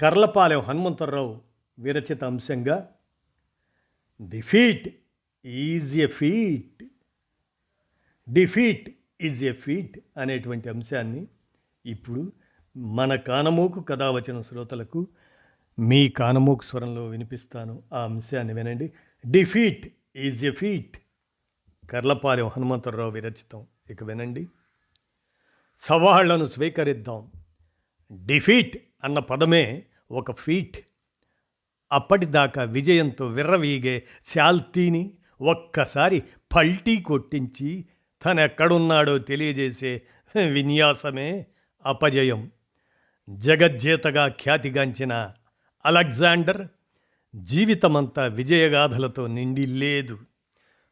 కర్లపాలెం హనుమంతరావు విరచిత అంశంగా defeat is a feat defeat is a feat అనేటువంటి అంశాన్ని ఇప్పుడు మన కానమోకు కథ వచ్చిన శ్రోతలకు మీ కానమోకు స్వరంలో వినిపిస్తాను. ఆ అంశాన్ని వినండి. Defeat is a feat Karlapalem Hanumantha Rao విరచితం ఇక వినండి. సవాళ్ళను స్వీకరిద్దాం డిఫీట్ అన్న పదమే ఒక ఫీట్. అప్పటిదాకా విజయంతో విర్రవీగే శాల్తీని ఒక్కసారి పల్టీ కొట్టించి తనెక్కడున్నాడో తెలియజేసే విన్యాసమే అపజయం. జగజ్జేతగా ఖ్యాతిగాంచిన అలెగ్జాండర్ జీవితమంతా విజయగాథలతో నిండి లేదు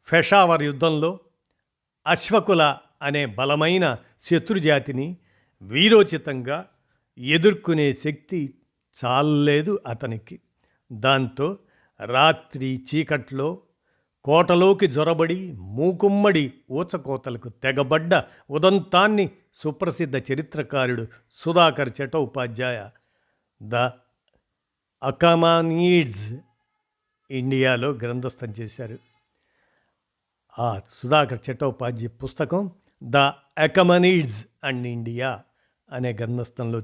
ఫెషావర్ యుద్ధంలో అశ్వకుల అనే బలమైన శత్రుజాతిని వీరోచితంగా ఎదుర్కొనే శక్తి చాలలేదు అతనికి. దాంతో రాత్రి చీకట్లో కోటలోకి జొరబడి మూకుమ్మడి ఊచకోతలకు తెగబడ్డ ఉదంతాన్ని సుప్రసిద్ధ చరిత్రకారుడు సుధాకర్ చటోపాధ్యాయ ద అకమానీడ్స్ ఇండియాలో గ్రంథస్థం చేశారు. ఆ సుధాకర్ చట్టోపాధ్యాయ పుస్తకం ద అకమనీడ్స్ అండ్ ఇండియా అనే గ్రంథస్థంలో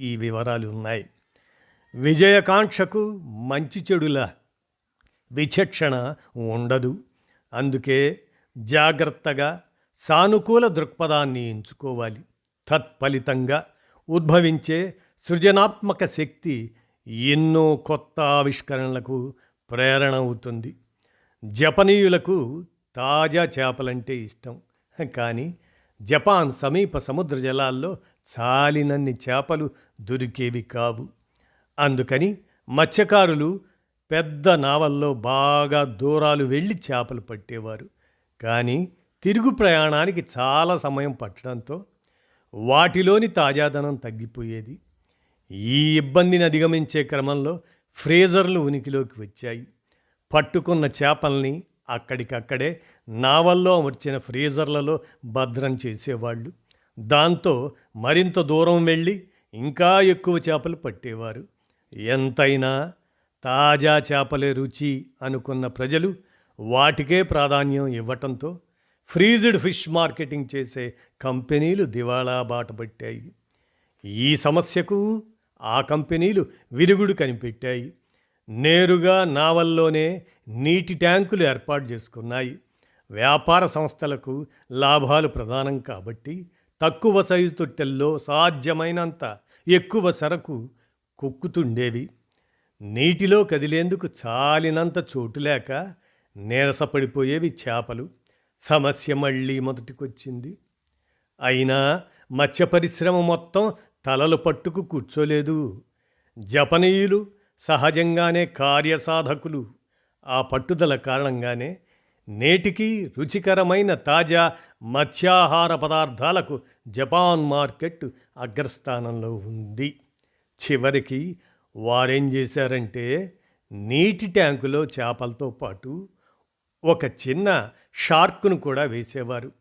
ఈ వివరాలు ఉన్నాయి. విజయకాంక్షకు మంచి చెడుల విచక్షణ ఉండదు. అందుకే జాగ్రత్తగా సానుకూల దృక్పథాన్ని ఎంచుకోవాలి. తత్ఫలితంగా ఉద్భవించే సృజనాత్మక శక్తి ఎన్నో కొత్త ఆవిష్కరణలకు ప్రేరణ అవుతుంది. జపనీయులకు తాజా చేపలంటే ఇష్టం. కానీ జపాన్ సమీప సముద్ర జలాల్లో చాలినన్ని చేపలు దొరికేవి కావు. అందుకని మత్స్యకారులు పెద్ద నావల్లో బాగా దూరాలు వెళ్ళి చేపలు పట్టేవారు. కానీ తిరుగు ప్రయాణానికి చాలా సమయం పట్టడంతో వాటిలోని తాజాదనం తగ్గిపోయేది. ఈ ఇబ్బందిని అధిగమించే క్రమంలో ఫ్రీజర్లు ఉనికిలోకి వచ్చాయి. పట్టుకున్న చేపల్ని అక్కడికక్కడే నావల్లో అమర్చిన ఫ్రీజర్లలో భద్రం చేసేవాళ్ళు. దాంతో మరింత దూరం వెళ్ళి ఇంకా ఎక్కువ చేపలు పట్టేవారు. ఎంతైనా తాజా చేపలే రుచి అనుకున్న ప్రజలు వాటికే ప్రాధాన్యం ఇవ్వటంతో ఫ్రీజ్డ్ ఫిష్ మార్కెటింగ్ చేసే కంపెనీలు దివాళా బాట పట్టాయి. ఈ సమస్యకు ఆ కంపెనీలు విరుగుడు కనిపెట్టాయి. నేరుగా నావల్లోనే నీటి ట్యాంకులు ఏర్పాటు చేసుకున్నాయి. వ్యాపార సంస్థలకు లాభాలు ప్రధానం కాబట్టి తక్కువ సైజు తొట్టెల్లో సాధ్యమైనంత ఎక్కువ సరకు కుక్కుతుండేవి. నీటిలో కదిలేందుకు చాలినంత చోటు లేక నీరసపడిపోయేవి చేపలు. సమస్య మళ్ళీ మొదటికొచ్చింది. అయినా మత్స్య పరిశ్రమ మొత్తం తలలు పట్టుకు కూర్చోలేదు. జపనీయులు సహజంగానే కార్యసాధకులు. ఆ పట్టుదల కారణంగానే నేటికి రుచికరమైన తాజా మత్స్యాహార పదార్థాలకు జపాన్ మార్కెట్ అగ్రస్థానంలో ఉంది. చివరికి వారేం చేశారంటే నీటి ట్యాంకులో చేపలతో పాటు ఒక చిన్న షార్క్ను కూడా వేసేవారు.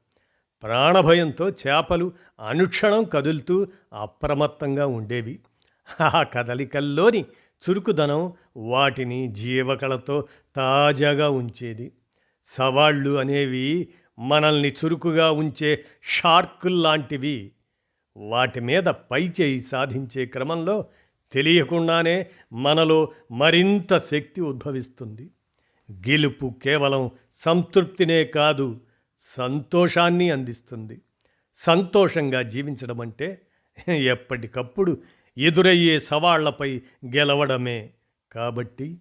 ప్రాణభయంతో చేపలు అనుక్షణం కదులుతూ అప్రమత్తంగా ఉండేవి. ఆ కదలికల్లోని చురుకుదనం వాటిని జీవకళతో తాజాగా ఉంచేది. సవాళ్ళు అనేవి మనల్ని చురుకుగా ఉంచే షార్కుల్లాంటివి వాటి మీద పై చేయి సాధించే క్రమంలో తెలియకుండానే మనలో మరింత శక్తి ఉద్భవిస్తుంది. గెలుపు కేవలం సంతృప్తినే కాదు సంతోషాన్ని అందిస్తుంది. సంతోషంగా జీవించడం అంటే ఎప్పటికప్పుడు ఎదురయ్యే సవాళ్ళపై గెలవడమే. కాబట్టి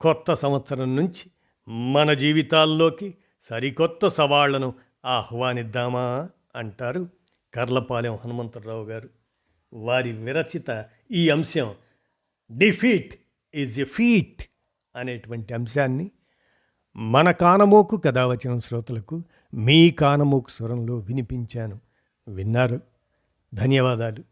కొత్త సంవత్సరం నుంచి మన జీవితాల్లోకి సరికొత్త సవాళ్ళను ఆహ్వానిద్దామా అంటారు. కర్లపాలెం హనుమంతరావు గారు. వారి విరచిత ఈ అంశం డిఫీట్ ఈజ్ ఎ ఫీట్ అనేటువంటి అంశాన్ని మన కానమోకు కథావచనం శ్రోతలకు మీ కానమోకు స్వరంలో వినిపించాను. విన్నారు. ధన్యవాదాలు.